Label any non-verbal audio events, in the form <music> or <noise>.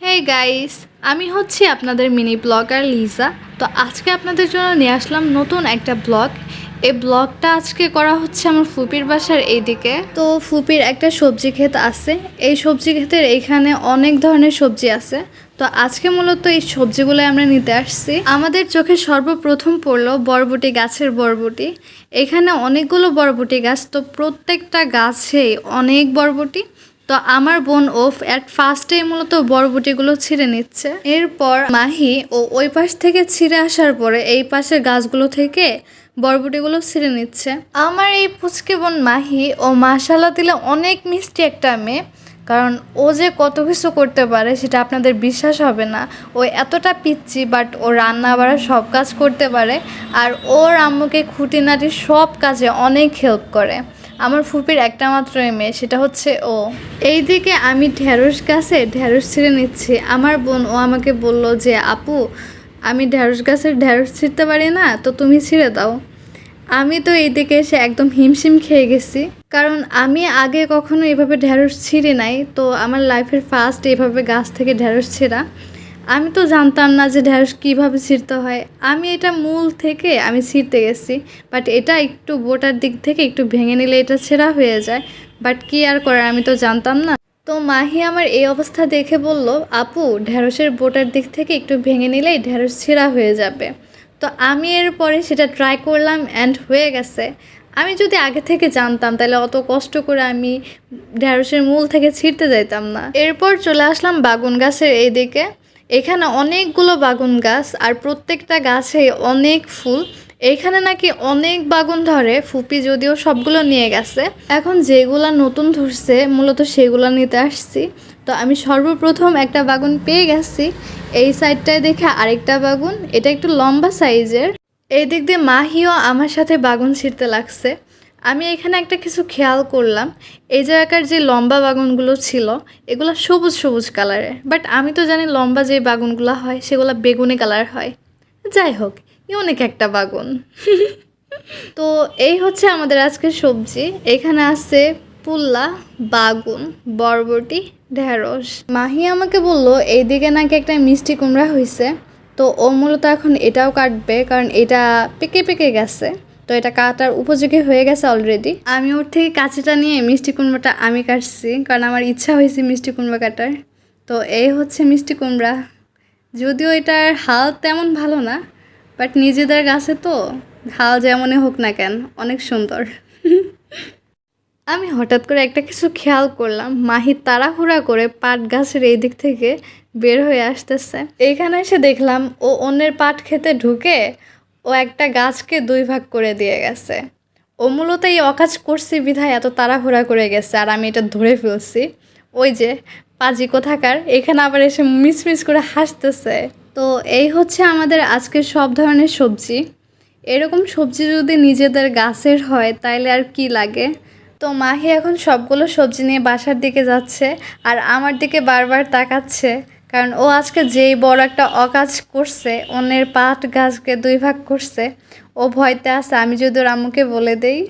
Hey guys আমি হচ্ছি আপনাদের মিনি ব্লগার লিজা তো আজকে আপনাদের জন্য নিয়ে আসলাম নতুন একটা ব্লগ এই ব্লগটা আজকে করা হচ্ছে আমার ফুপির বাসার এইদিকে। তো ফুপির একটা সবজি ক্ষেত আছে। এই সবজি ক্ষেতের এইখানে অনেক ধরনের সবজি আছে। তো আজকে মূলত এই সবজিগুলো আমরা নিতে আসছি। আমাদের চোখে সর্বপ্রথম পড়ল বরবটি গাছের বরবটি। এখানে অনেকগুলো বরবটি গাছ। তো প্রত্যেকটা গাছেই অনেক বরবটি। তো আমার বোন ওফ অ্যাট ফার্স্টেই মূলত বরবটিগুলো ছিঁড়ে নিচ্ছে। এরপর মাহি ও ওই পাশ থেকে ছিঁড়ে আসার পরে এই পাশের গাছগুলো থেকে বরবটিগুলো ছিঁড়ে নিচ্ছে। আমার এই পুচকে বোন মাহি ও মাশাল্লাহ দিলে অনেক মিষ্টি একটা মেয়ে, কারণ ও যে কত কিছু করতে পারে সেটা আপনাদের বিশ্বাস হবে না। ও এতটা পিচ্ছি বাট ও রান্না বাড়া সব কাজ করতে পারে, আর ওর আম্মুকে খুঁটিনাটি সব কাজে অনেক হেল্প করে। আমার ফুপির একটা মাত্র মেয়ে সেটা হচ্ছে ও। এইদিকে আমি ঢ্যাঁড়স গাছে ঢ্যাঁড়স ছিঁড়ে নিচ্ছি। আমার বোন, ও আমাকে বলল যে, আপু, আমি ঢ্যাঁড়স গাছের ঢ্যাঁড়স ছিঁড়তে পারি না, তো তুমি ছিঁড়ে দাও। আমি তো এইদিকে এসে একদম হিমশিম খেয়ে গেছি। কারণ আমি আগে কখনো এভাবে ঢ্যাঁড়স ছিঁড়ে নাই, তো আমার লাইফের ফার্স্ট এভাবে গাছ থেকে ঢ্যাঁড়স ছিঁড়া। আমি তো জানতাম না যে ঢ্যাঁড়স কীভাবে ছিঁড়তে হয়। আমি এটা মূল থেকে আমি ছিঁড়তে গেছি বাট এটা একটু বোটার দিক থেকে একটু ভেঙে নিলে এটা ছেঁড়া হয়ে যায় বাট কি আর করার আমি তো জানতাম না। তো মাহি আমার এই অবস্থা দেখে বলল, আপু ঢ্যাঁড়সের বোটার দিক থেকে একটু ভেঙে নিলেই ঢ্যাঁড়স ছেঁড়া হয়ে যাবে। তো আমি এরপরে সেটা ট্রাই করলাম অ্যান্ড হয়ে গেছে। আমি যদি আগে থেকে জানতাম, তাহলে অত কষ্ট করে আমি ঢ্যাঁড়সের মূল থেকে ছিঁড়তে যাইতাম না। এরপর চলে আসলাম বাগুন গাছের এই দিকে এখানে অনেকগুলো বাগুন গাছ আর প্রত্যেকটা গাছে অনেক ফুল। এইখানে নাকি অনেক বাগুন ধরে, ফুপি যদিও সবগুলো নিয়ে গেছে। এখন যেগুলা নতুন ধরছে, মূলত সেগুলো নিতে আসছি। তো আমি সর্বপ্রথম একটা বাগুন পেয়ে গেছি। এই সাইডটায় দেখে আরেকটা বাগুন, এটা একটু লম্বা সাইজের। এই দিক দিয়ে মাহিও আমার সাথে বাগুন ছিঁড়তে লাগছে। আমি এখানে একটা কিছু খেয়াল করলাম। এই জায়গাকার যে লম্বা বাগুনগুলো ছিল, এগুলো সবুজ সবুজ কালারের বাট আমি তো জানি লম্বা যে বাগুনগুলো হয়, সেগুলো বেগুনি কালার হয়। যাই হোক ইউনিক একটা বাগুন। <laughs> তো এই হচ্ছে আমাদের আজকের সবজি। এখানে আছে পুল্লা, বাগুন, বরবটি, ঢেঁড়স। মাহি আমাকে বলল, এইদিকে নাকি একটা মিষ্টি কুমড়া হয়েছে তো ও মূলত এখন এটাও কাটবে, কারণ এটা পেকে পেকে গেছে। তো এটা কাটার উপযোগী হয়ে গেছে অলরেডি আমি ওর থেকে কাঁচিটা নিয়ে মিষ্টি কুমড়োটা আমি কাটছি, কারণ আমার ইচ্ছা হয়েছে মিষ্টি কুমড়া কাটার। তো এই হচ্ছে মিষ্টি কুমড়া। যদিও এটার হাল তেমন ভালো না বাট নিজেদের গাছে তো হাল যেমনই হোক না কেন, অনেক সুন্দর। <laughs> আমি হঠাৎ করে একটা কিছু খেয়াল করলাম, মাহি তাড়াহুড়া করে পাট গাছের এই দিক থেকে বের হয়ে আসতেছে। এইখানে এসে দেখলাম ও অন্যের পাট খেতে ঢুকে ও একটা গাছকে দুই ভাগ করে দিয়ে গেছে। ও মূলত এই অকাজ করছি বিধায় এত তাড়াহুড়া করে গেছে, আর আমি এটা ধরে ফেলছি। ওই যে পাজি কোথাকার, এখানে আবার এসে মিসমিস করে হাসতেছে। তো এই হচ্ছে আমাদের আজকের সব ধরনের সবজি। এরকম সবজি যদি নিজেদের গাছের হয়, তাইলে আর কি লাগে? তো মাহি এখন সবগুলো সবজি নিয়ে বাসার দিকে যাচ্ছে, আর আমার দিকে বারবার তাকাচ্ছে। কারণ ও আজকে যেই বড় একটা অকাজ করছে, অন্যের পাট গাছকে দুই ভাগ করছে, ও ভয়তে আছে। আমি যদি ওর আম্মুকে বলে দেই